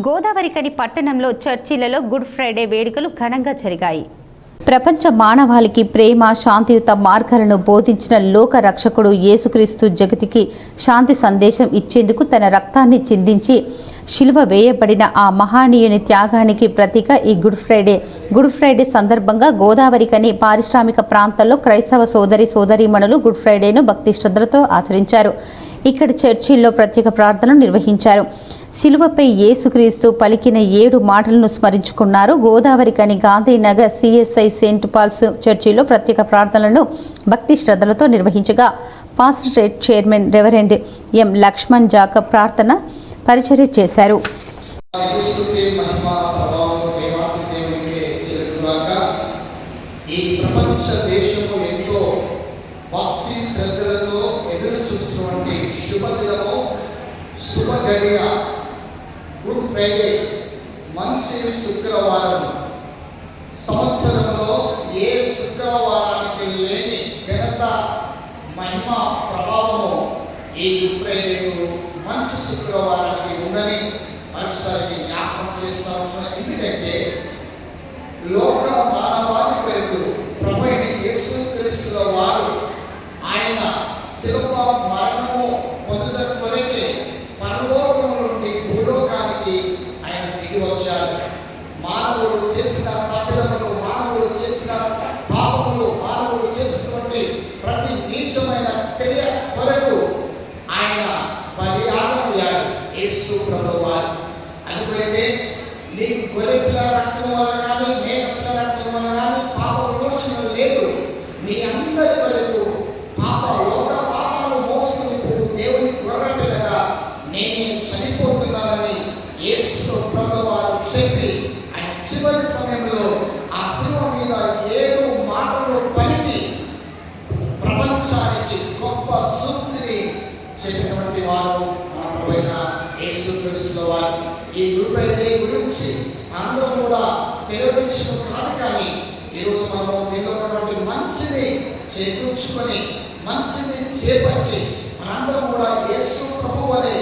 గోదావరికని పట్టణంలో చర్చిలలో good Friday వేడుకలు ఘనంగా జరిగాయి. ప్రపంచ మానవాళికి ప్రేమ శాంతియుత మార్గాలను బోధించిన లోక రక్షకుడు యేసుక్రీస్తు జగతికి శాంతి సందేశం ఇచ్చేందుకు తన రక్తాన్ని చిందించి శిలువ వేయబడిన ఆ మహానీయుని త్యాగానికి ప్రతీక ఈ గుడ్ ఫ్రైడే. గుడ్ ఫ్రైడే సందర్భంగా గోదావరికని పారిశ్రామిక ప్రాంతాల్లో క్రైస్తవ సోదరి సోదరీమణులు గుడ్ ఫ్రైడేను భక్తి శ్రద్ధలతో ఆచరించారు. ఇక్కడ చర్చిల్లో ప్రత్యేక ప్రార్థనలు నిర్వహించారు. శిలువపై యేసుక్రీస్తు పలికిన ఏడు మాటలను స్మరించుకున్నారు. గోదావరి కని గాంధీనగర్ సిఎస్ఐ సెయింట్ పాల్స్ చర్చిలో ప్రత్యేక ప్రార్థనలను భక్తి శ్రద్ధలతో నిర్వహించగా pastorate chairman reverend M Lakshman Jacob ప్రార్థన పరిచర్య చేశారు. ఈ ప్రపంచ దేశము ఎంతో భక్తి శ్రద్ధలతో ఎదురు చూస్తున్నటువంటి శుభదినము శుభ ఫ్రైడే మంచి శుక్రవారం. సంవత్సరంలో ఏ శుక్రవారానికి లేని ఘనత మహిమ ప్రభావము ఈ గుడ్ ఫ్రైడేకు మంచి శుక్రవారానికి ఉందని మరోసారి జ్ఞాపకం చేస్తా ఎందుకంటే లోక మానవాది కొరకు ప్రభు యేసు క్రీస్తుల వారు ఆయన శిల్ప క్రియ కొరకు ఆయన బలియాగమయ్యాడు యేసు ప్రభు వారు. అందుకైతే నీ గొర్రె పిల్ల రక్తం వల్ల కానీ మేక పిల్ల రక్తం వల్ల కానీ పాప విమోచన లేదు. నీ అందరి వరకు పాప లోక పాపాలు మోసుకుని పోవు దేవుని గొర్రె పిల్లగా నేనే చనిపోతున్నానని యేసు ప్రభు చెప్పినటువంటి వారు మన ప్రభుత్వ యేసుక్రీస్తు వారు ఈ గురుపైడే గురించి మనలో కూడా తెలియజేసిన కాదు కానీ ఈరోజు మనము మీలో మంచిని చేకూర్చుకొని మంచిని చేపట్టి మనందరం కూడా యేసు ప్రభు అనే